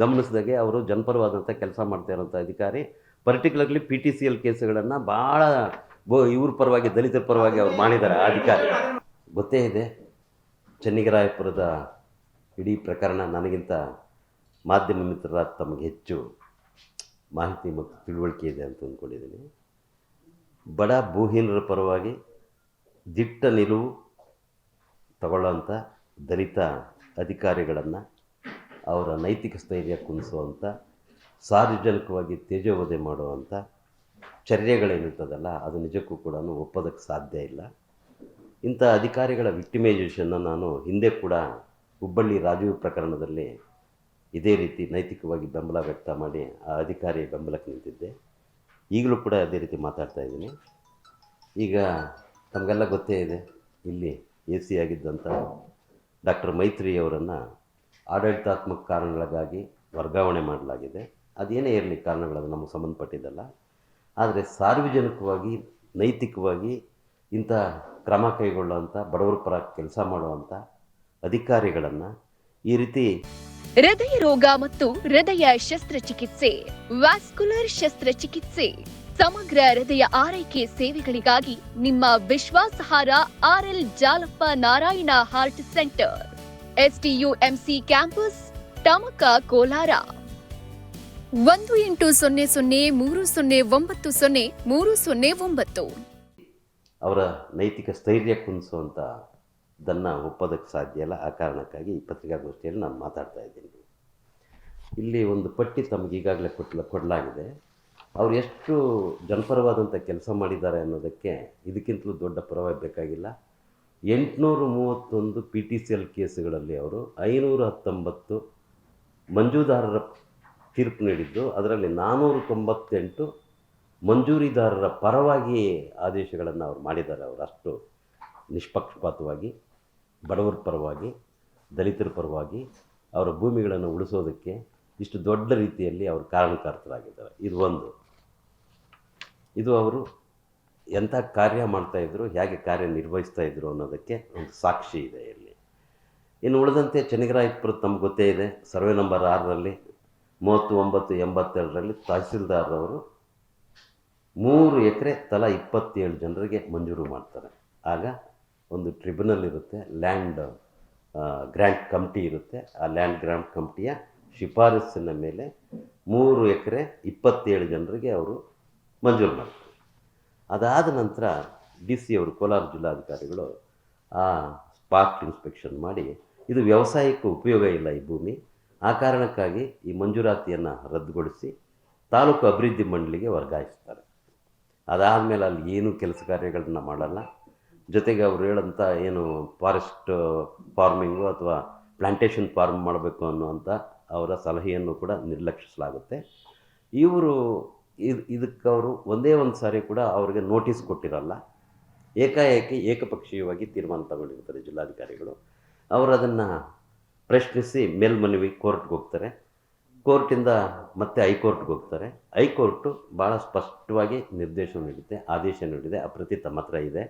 ಗಮನಿಸಿದಾಗೆ ಅವರು ಜನಪರವಾದಂಥ ಕೆಲಸ ಮಾಡ್ತಾ ಇರೋಂಥ ಅಧಿಕಾರಿ. Particularly P T C L ಕೇಸುಗಳನ್ನು ಭಾಳ ಇವ್ರ ಪರವಾಗಿ, ದಲಿತರ ಪರವಾಗಿ ಅವ್ರು ಮಾಡಿದ್ದಾರೆ ಆ ಅಧಿಕಾರಿ. ಗೊತ್ತೇ ಇದೆ, ಚೆನ್ನಿಗರಾಯಪುರದ ಇಡೀ ಪ್ರಕರಣ ನನಗಿಂತ ಮಾಧ್ಯಮ ಮಿತ್ರರ ತಮಗೆ ಹೆಚ್ಚು ಮಾಹಿತಿ ಮತ್ತು ತಿಳುವಳಿಕೆ ಇದೆ ಅಂತ ಅಂದ್ಕೊಂಡಿದ್ದೀನಿ. ಬಡ ಭೂಹೀನರ ಪರವಾಗಿ ದಿಟ್ಟ ನಿಲುವು ತಗೊಳ್ಳೋಂಥ ದಲಿತ ಅಧಿಕಾರಿಗಳನ್ನು ಅವರ ನೈತಿಕ ಸ್ಥೈರ್ಯ ಕುಂದಿಸುವಂಥ ಸಾರ್ವಜನಿಕವಾಗಿ ತೇಜೋವಧೆ ಮಾಡುವಂಥ ಚರ್ಯಗಳೇನಿರ್ತದಲ್ಲ, ಅದು ನಿಜಕ್ಕೂ ಕೂಡ ಒಪ್ಪೋದಕ್ಕೆ ಸಾಧ್ಯ ಇಲ್ಲ. ಇಂಥ ಅಧಿಕಾರಿಗಳ ವಿಕ್ಟಿಮೈಸೇಷನ್ನ ನಾನು ಹಿಂದೆ ಕೂಡ ಹುಬ್ಬಳ್ಳಿ ರಾಜೀವ್ ಪ್ರಕರಣದಲ್ಲಿ ಇದೇ ರೀತಿ ನೈತಿಕವಾಗಿ ಬೆಂಬಲ ವ್ಯಕ್ತ ಮಾಡಿ ಆ ಅಧಿಕಾರಿ ಬೆಂಬಲಕ್ಕೆ ನಿಂತಿದ್ದೆ. ಈಗಲೂ ಕೂಡ ಅದೇ ರೀತಿ ಮಾತಾಡ್ತಾ ಇದ್ದೀನಿ. ಈಗ ತಮಗೆಲ್ಲ ಗೊತ್ತೇ ಇದೆ, ಇಲ್ಲಿ ಎ ಸಿ ಆಗಿದ್ದಂಥ ಡಾಕ್ಟರ್ ಮೈತ್ರಿ ಅವರನ್ನು ಆಡಳಿತಾತ್ಮಕ ಕಾರಣಗಳಿಗಾಗಿ ವರ್ಗಾವಣೆ ಮಾಡಲಾಗಿದೆ. ಅದೇನೇ ಇರಲಿ ಕಾರಣಗಳು ಅದು ನಮಗೆ ಸಂಬಂಧಪಟ್ಟಿದ್ದಲ್ಲ. ಆದರೆ ಸಾರ್ವಜನಿಕವಾಗಿ, ನೈತಿಕವಾಗಿ ಇಂಥ ಕ್ರಮ ಕೈಗೊಳ್ಳುವಂಥ, ಬಡವರ ಪರ ಕೆಲಸ ಮಾಡುವಂಥ ಅಧಿಕಾರಿಗಳನ್ನು ಈ ರೀತಿ ಹೃದಯ ರೋಗ ಮತ್ತು ಹೃದಯ ಶಸ್ತ್ರಚಿಕಿತ್ಸೆ, ವ್ಯಾಸ್ಕುಲರ್ ಶಸ್ತ್ರಚಿಕಿತ್ಸೆ, ಸಮಗ್ರ ಹೃದಯ ಆರೈಕೆ ಸೇವೆಗಳಿಗಾಗಿ ನಿಮ್ಮ ವಿಶ್ವಾಸಾರ್ಹಾರ R L Jalappa Narayana heart centre. STUMC campus Tamaka Kolar. ಒಂದು ಎಂಟು ಸೊನ್ನೆ ಸೊನ್ನೆ ಮೂರು ಸೊನ್ನೆ ಒಂಬತ್ತು ಸೊನ್ನೆ ಮೂರು ಸೊನ್ನೆ ಒಂಬತ್ತು. ಅವರ ನೈತಿಕ ಸ್ಥೈರ್ಯ ಕುಂದಿಸುವಂಥ ದನ್ನು ಒಪ್ಪೋದಕ್ಕೆ ಸಾಧ್ಯ ಇಲ್ಲ. ಆ ಕಾರಣಕ್ಕಾಗಿ ಈ ಪತ್ರಿಕಾಗೋಷ್ಠಿಯಲ್ಲಿ ನಾನು ಮಾತಾಡ್ತಾ ಇದ್ದೀನಿ. ಇಲ್ಲಿ ಒಂದು ಪಟ್ಟಿ ತಮಗೆ ಈಗಾಗಲೇ ಕೊಟ್ಲ, ಕೊಡಲಾಗಿದೆ. ಅವರು ಎಷ್ಟು ಜನಪರವಾದಂಥ ಕೆಲಸ ಮಾಡಿದ್ದಾರೆ ಅನ್ನೋದಕ್ಕೆ ಇದಕ್ಕಿಂತಲೂ ದೊಡ್ಡ ಪರವಾಗಿ ಬೇಕಾಗಿಲ್ಲ. ಎಂಟುನೂರು ಮೂವತ್ತೊಂದು ಪಿ ಟಿ ಸಿ ಎಲ್ ಕೇಸುಗಳಲ್ಲಿ ಅವರು ಐನೂರ ಹತ್ತೊಂಬತ್ತು ಮಂಜೂದಾರರ ತೀರ್ಪು ನೀಡಿದ್ದು, ಅದರಲ್ಲಿ ನಾನ್ನೂರ ತೊಂಬತ್ತೆಂಟು ಮಂಜೂರಿದಾರರ ಪರವಾಗಿ ಆದೇಶಗಳನ್ನು ಅವ್ರು ಮಾಡಿದ್ದಾರೆ ಅವರು. ಅಷ್ಟು ನಿಷ್ಪಕ್ಷಪಾತವಾಗಿ, ಬಡವರ ಪರವಾಗಿ, ದಲಿತರ ಪರವಾಗಿ ಅವರ ಭೂಮಿಗಳನ್ನು ಉಳಿಸೋದಕ್ಕೆ ಇಷ್ಟು ದೊಡ್ಡ ರೀತಿಯಲ್ಲಿ ಅವರು ಕಾರಣಕರ್ತರಾಗಿದ್ದಾರೆ. ಇದು ಒಂದು. ಇದು ಅವರು ಎಂಥ ಕಾರ್ಯ ಮಾಡ್ತಾಯಿದ್ರು ಹೇಗೆ ಕಾರ್ಯ ನಿರ್ವಹಿಸ್ತಾ ಇದ್ರು ಅನ್ನೋದಕ್ಕೆ ಒಂದು ಸಾಕ್ಷಿ ಇದೆ ಇಲ್ಲಿ. ಇನ್ನು ಉಳಿದಂತೆ ಚೆನ್ನಗಿರಾಯಪುರ ತಮ್ಗೆ ಗೊತ್ತೇ ಇದೆ, ಸರ್ವೆ ನಂಬರ್ ಆರರಲ್ಲಿ ಮೂವತ್ತು ಒಂಬತ್ತು ಎಂಬತ್ತೆರಡರಲ್ಲಿ ತಹಸೀಲ್ದಾರ್ರವರು ಮೂರು ಎಕರೆ ತಲಾ ಇಪ್ಪತ್ತೇಳು ಜನರಿಗೆ ಮಂಜೂರು ಮಾಡ್ತಾರೆ. ಆಗ ಒಂದು ಟ್ರಿಬ್ಯುನಲ್ ಇರುತ್ತೆ, ಲ್ಯಾಂಡ್ ಗ್ರ್ಯಾಂಟ್ ಕಮಿಟಿ ಇರುತ್ತೆ. ಆ ಲ್ಯಾಂಡ್ ಗ್ರ್ಯಾಂಟ್ ಕಮಿಟಿಯ ಶಿಫಾರಸ್ಸಿನ ಮೇಲೆ ಮೂರು ಎಕರೆ ಇಪ್ಪತ್ತೇಳು ಜನರಿಗೆ ಅವರು ಮಂಜೂರು ಮಾಡ್ತಾರೆ. ಅದಾದ ನಂತರ ಡಿ ಸಿ ಅವರು, ಕೋಲಾರ ಜಿಲ್ಲಾಧಿಕಾರಿಗಳು ಆ ಸ್ಪಾಟ್ ಇನ್ಸ್ಪೆಕ್ಷನ್ ಮಾಡಿ, ಇದು ವ್ಯವಸಾಯಕ್ಕೆ ಉಪಯೋಗ ಇಲ್ಲ ಈ ಭೂಮಿ. ಆ ಕಾರಣಕ್ಕಾಗಿ ಈ ಮಂಜೂರಾತಿಯನ್ನು ರದ್ದುಗೊಳಿಸಿ ತಾಲೂಕು ಅಭಿವೃದ್ಧಿ ಮಂಡಳಿಗೆ ವರ್ಗಾಯಿಸ್ತಾರೆ. ಅದಾದಮೇಲೆ ಅಲ್ಲಿ ಏನೂ ಕೆಲಸ ಕಾರ್ಯಗಳನ್ನ ಮಾಡಲ್ಲ. ಜೊತೆಗೆ ಅವ್ರು ಹೇಳೋಂಥ ಏನು ಫಾರೆಸ್ಟ್ ಫಾರ್ಮಿಂಗು ಅಥವಾ ಪ್ಲಾಂಟೇಷನ್ ಫಾರ್ಮ್ ಮಾಡಬೇಕು ಅನ್ನುವಂಥ ಅವರ ಸಲಹೆಯನ್ನು ಕೂಡ ನಿರ್ಲಕ್ಷಿಸಲಾಗುತ್ತೆ. ಇವರು ಇದು, ಇದಕ್ಕೆ ಅವರು ಒಂದೇ ಒಂದು ಸಾರಿ ಕೂಡ ಅವರಿಗೆ ನೋಟಿಸ್ ಕೊಟ್ಟಿರಲ್ಲ. ಏಕಾಏಕಿ ಏಕಪಕ್ಷೀಯವಾಗಿ ತೀರ್ಮಾನ ತಗೊಂಡಿರ್ತಾರೆ ಜಿಲ್ಲಾಧಿಕಾರಿಗಳು. ಅವರು ಅದನ್ನು ಪ್ರಶ್ನಿಸಿ ಮೇಲ್ಮನವಿ ಕೋರ್ಟ್ಗೆ ಹೋಗ್ತಾರೆ. ಕೋರ್ಟಿಂದ ಮತ್ತೆ ಹೈಕೋರ್ಟ್ಗೆ ಹೋಗ್ತಾರೆ. ಹೈಕೋರ್ಟು ಭಾಳ ಸ್ಪಷ್ಟವಾಗಿ ನಿರ್ದೇಶನ ನೀಡುತ್ತೆ, ಆದೇಶ ನೀಡಿದೆ ಆ ಪ್ರತಿ ತಮ್ಮ ಹತ್ರ ಇದೆ.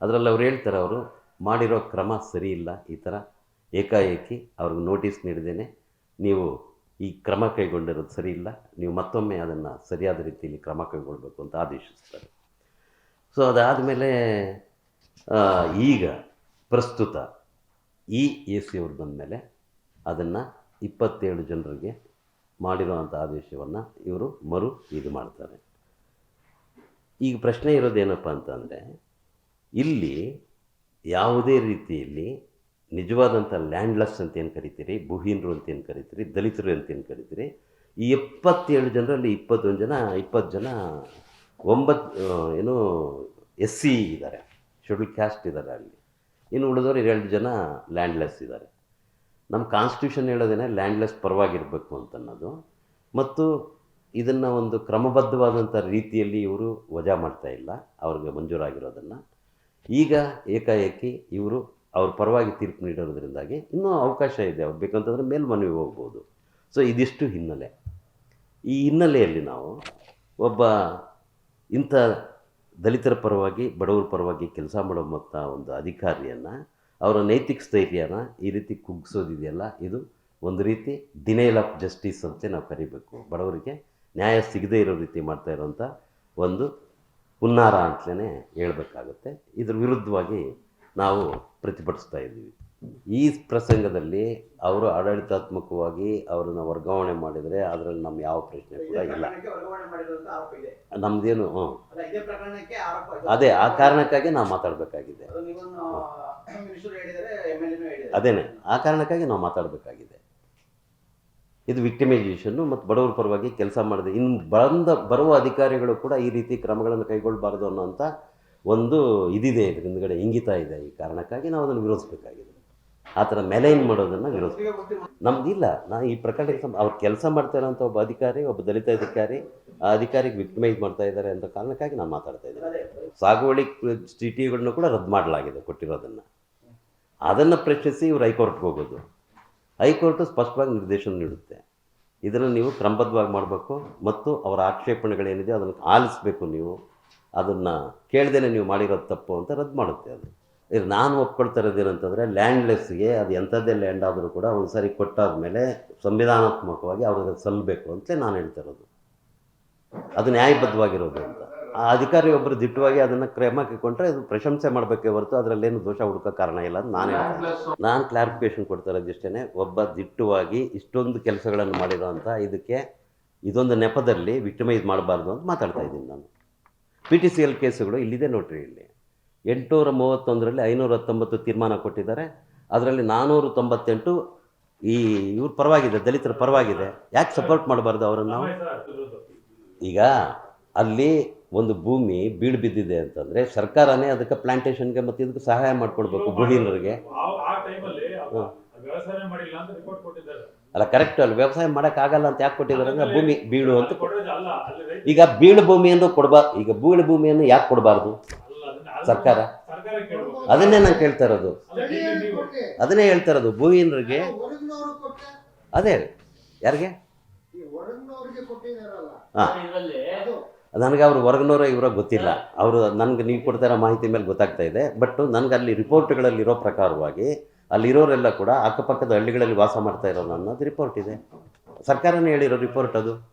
ಅದರಲ್ಲಿ ಅವ್ರು ಹೇಳ್ತಾರೆ ಅವರು, ಮಾಡಿರೋ ಕ್ರಮ ಸರಿ ಇಲ್ಲ, ಈ ಥರ ಏಕಾಏಕಿ ಅವ್ರಿಗೆ ನೋಟಿಸ್ ನೀಡಿದ್ದೇನೆ, ನೀವು ಈ ಕ್ರಮ ಕೈಗೊಂಡಿರೋದು ಸರಿ ಇಲ್ಲ. ನೀವು ಮತ್ತೊಮ್ಮೆ ಅದನ್ನು ಸರಿಯಾದ ರೀತಿಯಲ್ಲಿ ಕ್ರಮ ಕೈಗೊಳ್ಬೇಕು ಅಂತ ಆದೇಶಿಸ್ತಾರೆ. ಸೊ ಅದಾದಮೇಲೆ ಈಗ ಪ್ರಸ್ತುತ ಈ ಎ ಸಿ ಅವ್ರು ಬಂದಮೇಲೆ ಅದನ್ನು ಇಪ್ಪತ್ತೇಳು ಜನರಿಗೆ ಮಾಡಿರುವಂಥ ಆದೇಶವನ್ನು ಇವರು ಮರು ಇದು ಮಾಡ್ತಾರೆ. ಈಗ ಪ್ರಶ್ನೆ ಇರೋದೇನಪ್ಪ ಅಂತಂದರೆ, ಇಲ್ಲಿ ಯಾವುದೇ ರೀತಿಯಲ್ಲಿ ನಿಜವಾದಂಥ ಲ್ಯಾಂಡ್ಲೆಸ್ ಅಂತ ಏನು ಕರಿತೀರಿ, ಭೂಹೀನರು ಅಂತ ಏನು ಕರಿತೀರಿ, ದಲಿತರು ಅಂತ ಏನು ಕರಿತೀರಿ, ಈ ಎಪ್ಪತ್ತೇಳು ಜನರಲ್ಲಿ ಇಪ್ಪತ್ತೊಂದು ಜನ, ಇಪ್ಪತ್ತು ಜನ ಒಂಬತ್ತು ಏನು ಎಸ್ ಸಿ ಇದ್ದಾರೆ, ಶೆಡ್ಯೂಲ್ ಕ್ಯಾಸ್ಟ್ ಇದ್ದಾರೆ ಅಲ್ಲಿ. ಇನ್ನು ಉಳಿದವರು ಎರಡು ಜನ ಲ್ಯಾಂಡ್ಲೆಸ್ ಇದ್ದಾರೆ. ನಮ್ಮ ಕಾನ್ಸ್ಟಿಟ್ಯೂಷನ್ ಹೇಳೋದೇನೆ ಲ್ಯಾಂಡ್ಲೆಸ್ ಪರವಾಗಿರಬೇಕು ಅನ್ನೋದು ಮತ್ತು ಇದನ್ನು ಒಂದು ಕ್ರಮಬದ್ಧವಾದಂಥ ರೀತಿಯಲ್ಲಿ ಇವರು ವಜಾ ಮಾಡ್ತಾ ಇಲ್ಲ, ಅವ್ರಿಗೆ ಮಂಜೂರಾಗಿರೋದನ್ನು. ಈಗ ಏಕಾಏಕಿ ಇವರು ಅವ್ರ ಪರವಾಗಿ ತೀರ್ಪು ನೀಡೋದ್ರಿಂದಾಗಿ ಇನ್ನೂ ಅವಕಾಶ ಇದೆ. ಅವ್ರು ಬೇಕಂತಂದರೆ ಮೇಲ್ಮನವಿ ಹೋಗ್ಬೋದು. ಸೊ ಇದಿಷ್ಟು ಹಿನ್ನೆಲೆ. ಈ ಹಿನ್ನೆಲೆಯಲ್ಲಿ ನಾವು ಒಬ್ಬ ಇಂಥ ದಲಿತರ ಪರವಾಗಿ, ಬಡವರ ಪರವಾಗಿ ಕೆಲಸ ಮಾಡುವಂಥ ಒಂದು ಅಧಿಕಾರಿಯನ್ನು, ಅವರ ನೈತಿಕ ಸ್ಥೈರ್ಯನ ಈ ರೀತಿ ಕುಗ್ಗಿಸೋದಿದೆಯಲ್ಲ? ಇದು ಒಂದು ರೀತಿ ದಿನೇಲ್ ಆಫ್ ಜಸ್ಟಿಸ್ ಅಂತ ನಾವು ಕರಿಬೇಕು. ಬಡವರಿಗೆ ನ್ಯಾಯ ಸಿಗದೇ ಇರೋ ರೀತಿ ಮಾಡ್ತಾ ಇರೋಂಥ ಒಂದು ಹುನ್ನಾರ ಅಂತಲೇ ಹೇಳಬೇಕಾಗುತ್ತೆ. ಇದ್ರ ವಿರುದ್ಧವಾಗಿ ನಾವು ಪ್ರತಿಭಟಿಸ್ತಾ ಇದ್ದೀವಿ. ಈ ಪ್ರಸಂಗದಲ್ಲಿ ಅವರು ಆಡಳಿತಾತ್ಮಕವಾಗಿ ಅವರನ್ನು ವರ್ಗಾವಣೆ ಮಾಡಿದರೆ ಅದರಲ್ಲಿ ನಮ್ಮ ಯಾವ ಪ್ರಶ್ನೆ ಕೂಡ ಇಲ್ಲ. ನಮ್ಮದೇನು ಹ್ಞೂ. ಅದೇ ಆ ಕಾರಣಕ್ಕಾಗಿ ನಾವು ಮಾತಾಡಬೇಕಾಗಿದೆ. ಅದೇನೆ ಆ ಕಾರಣಕ್ಕಾಗಿ ನಾವು ಮಾತಾಡಬೇಕಾಗಿದೆ. ಇದು ವಿಕ್ಟಿಮೈಸೇಷನ್ನು ಮತ್ತು ಬಡವರ ಪರವಾಗಿ ಕೆಲಸ ಮಾಡಿದೆ ಇನ್ನು ಬಂದ ಬರುವ ಅಧಿಕಾರಿಗಳು ಕೂಡ ಈ ರೀತಿ ಕ್ರಮಗಳನ್ನು ಕೈಗೊಳ್ಳಬಾರ್ದು ಅನ್ನೋಂಥ ಒಂದು ಇದಿದೆ ಇದ್ರ ಹಿಂದ್ಗಡೆ ಇಂಗಿತ ಇದೆ ಈ ಕಾರಣಕ್ಕಾಗಿ ನಾವು ಅದನ್ನು ವಿರೋಧಿಸಬೇಕಾಗಿದೆ. ಆ ಥರ ಮೆಲೈನ್ ಮಾಡೋದನ್ನು ವಿರೋಧ ನಮ್ದಿಲ್ಲ ನಾ ಈ ಪ್ರಕರಣಕ್ಕೆ ಅವ್ರು ಕೆಲಸ ಮಾಡ್ತಾ ಇರೋಂಥ ಒಬ್ಬ ಅಧಿಕಾರಿ, ಒಬ್ಬ ದಲಿತ ಅಧಿಕಾರಿ ಆ ಅಧಿಕಾರಿಗೆ ವಿಕ್ಟಿಮೈಸ್ ಮಾಡ್ತಾ ಇದ್ದಾರೆ ಅಂತ ಕಾರಣಕ್ಕಾಗಿ ನಾನು ಮಾತಾಡ್ತಾ ಇದ್ದೀನಿ ಸಾಗುವಳಿ ಚೀಟಿಗಳನ್ನು ಕೂಡ ರದ್ದು ಮಾಡಲಾಗಿದೆ ಕೊಟ್ಟಿರೋದನ್ನು. ಅದನ್ನು ಪ್ರಶ್ನಿಸಿ ಇವರು ಹೈಕೋರ್ಟ್ಗೆ ಹೋಗೋದು. ಹೈಕೋರ್ಟು ಸ್ಪಷ್ಟವಾಗಿ ನಿರ್ದೇಶನ ನೀಡುತ್ತೆ. ಇದನ್ನು ನೀವು ಕ್ರಮಬದ್ಧವಾಗಿ ಮಾಡಬೇಕು ಮತ್ತು ಅವರ ಆಕ್ಷೇಪಣೆಗಳೇನಿದೆ ಅದನ್ನು ಆಲಿಸಬೇಕು ನೀವು. ಅದನ್ನು ಕೇಳ್ದೇ ನೀವು ಮಾಡಿರೋದು ತಪ್ಪು ಅಂತ ರದ್ದು ಮಾಡುತ್ತೆ ಅದು. ಇದು ನಾನು ಒಪ್ಕೊಳ್ತಾ ಇರೋದೇನಂತಂದರೆ ಲ್ಯಾಂಡ್ಲೆಸ್ಗೆ ಅದು ಎಂಥದ್ದೇ ಲ್ಯಾಂಡ್ ಆದರೂ ಕೂಡ ಒಂದು ಸಾರಿ ಕೊಟ್ಟಾದ ಮೇಲೆ ಸಂವಿಧಾನಾತ್ಮಕವಾಗಿ ಅವ್ರಿಗೆ ಸಲ್ಲಬೇಕು ಅಂತ ನಾನು ಹೇಳ್ತಾ ಇರೋದು. ಅದು ನ್ಯಾಯಬದ್ಧವಾಗಿರೋದು ಅಂತ. ಆ ಅಧಿಕಾರಿ ಒಬ್ಬರು ದಿಟ್ಟವಾಗಿ ಅದನ್ನು ಕ್ರಮಕ್ಕೆ ಕೈಗೊಂಡ್ರೆ ಅದು ಪ್ರಶಂಸೆ ಮಾಡಬೇಕೇ ಹೊರತು ಅದರಲ್ಲೇನು ದೋಷ ಹುಡುಕೋ ಕಾರಣ ಇಲ್ಲ ಅಂತ ನಾನು ಹೇಳ್ತೀನಿ ನಾನು ಕ್ಲಾರಿಫಿಕೇಶನ್ ಕೊಡ್ತಾ ಇರೋದಿಷ್ಟೇ ಒಬ್ಬ ದಿಟ್ಟವಾಗಿ ಇಷ್ಟೊಂದು ಕೆಲಸಗಳನ್ನು ಮಾಡಿರೋ ಅಂತ ಇದಕ್ಕೆ ಇದೊಂದು ನೆಪದಲ್ಲಿ ವಿಕ್ಟಿಮೈಸ್ ಮಾಡಬಾರ್ದು ಅಂತ ಮಾತಾಡ್ತಾ ಇದ್ದೀನಿ ನಾನು. ಪಿ ಟಿ ಸಿ ಎಲ್ ಕೇಸುಗಳು ಇಲ್ಲಿದೆ ನೋಡ್ರಿ ಇಲ್ಲಿ. ಎಂಟುನೂರ ಮೂವತ್ತೊಂದರಲ್ಲಿ ಐನೂರ ಹತ್ತೊಂಬತ್ತು ತೀರ್ಮಾನ ಕೊಟ್ಟಿದ್ದಾರೆ. ಅದರಲ್ಲಿ ನಾನ್ನೂರ ತೊಂಬತ್ತೆಂಟು ಈ ಇವ್ರ ಪರವಾಗಿದೆ, ದಲಿತರ ಪರವಾಗಿದೆ. ಯಾಕೆ ಸಪೋರ್ಟ್ ಮಾಡಬಾರ್ದು ಅವರನ್ನು ನಾವು? ಈಗ ಅಲ್ಲಿ ಒಂದು ಭೂಮಿ ಬೀಳು ಬಿದ್ದಿದೆ ಅಂತಂದರೆ ಸರ್ಕಾರನೇ ಅದಕ್ಕೆ ಪ್ಲಾಂಟೇಶನ್ಗೆ ಮತ್ತು ಇದಕ್ಕೆ ಸಹಾಯ ಮಾಡಿಕೊಡ್ಬೇಕು ಭೂಹೀನರಿಗೆ ಅಲ್ಲ ಕರೆಕ್ಟ್ ಅಲ್ಲ, ವ್ಯವಸಾಯ ಮಾಡೋಕ್ಕಾಗಲ್ಲ ಅಂತ ಯಾಕೆ ಕೊಟ್ಟಿದ್ದಾರೆ ಅಂದರೆ ಭೂಮಿ ಬೀಳು ಅಂತ ಈಗ ಬೀಳು ಭೂಮಿಯನ್ನು ಕೊಡಬಾರ್ದು ಈಗ ಬೀಳು ಭೂಮಿಯನ್ನು ಯಾಕೆ ಕೊಡಬಾರ್ದು? ಸರ್ಕಾರ. ಅದನ್ನೇ ನಾನು ಕೇಳ್ತಾ ಇರೋದು. ಅದನ್ನೇ ಹೇಳ್ತಾ ಇರೋದು. ಭೂಮಿಯನ್ರಿಗೆ ಅದೇ ಯಾರಿಗೆ? ಹಾಂ. ನನಗೆ ಅವರು ಹೊರಗಿನವರ ಇವರ ಗೊತ್ತಿಲ್ಲ. ಅವರು ನನಗೆ ನೀವು ಕೊಡ್ತಾ ಇರೋ ಮಾಹಿತಿ ಮೇಲೆ ಗೊತ್ತಾಗ್ತಾ ಇದೆ. ಬಟ್ ನನಗೆ ಅಲ್ಲಿ ರಿಪೋರ್ಟ್ಗಳಲ್ಲಿರೋ ಪ್ರಕಾರವಾಗಿ ಅಲ್ಲಿರೋರೆಲ್ಲ ಕೂಡ ಅಕ್ಕಪಕ್ಕದ ಹಳ್ಳಿಗಳಲ್ಲಿ ವಾಸ ಮಾಡ್ತಾ ಇರೋರು ಅನ್ನೋದು ರಿಪೋರ್ಟ್ ಇದೆ. ಸರ್ಕಾರನೇ ಹೇಳಿರೋ ರಿಪೋರ್ಟ್ ಅದು.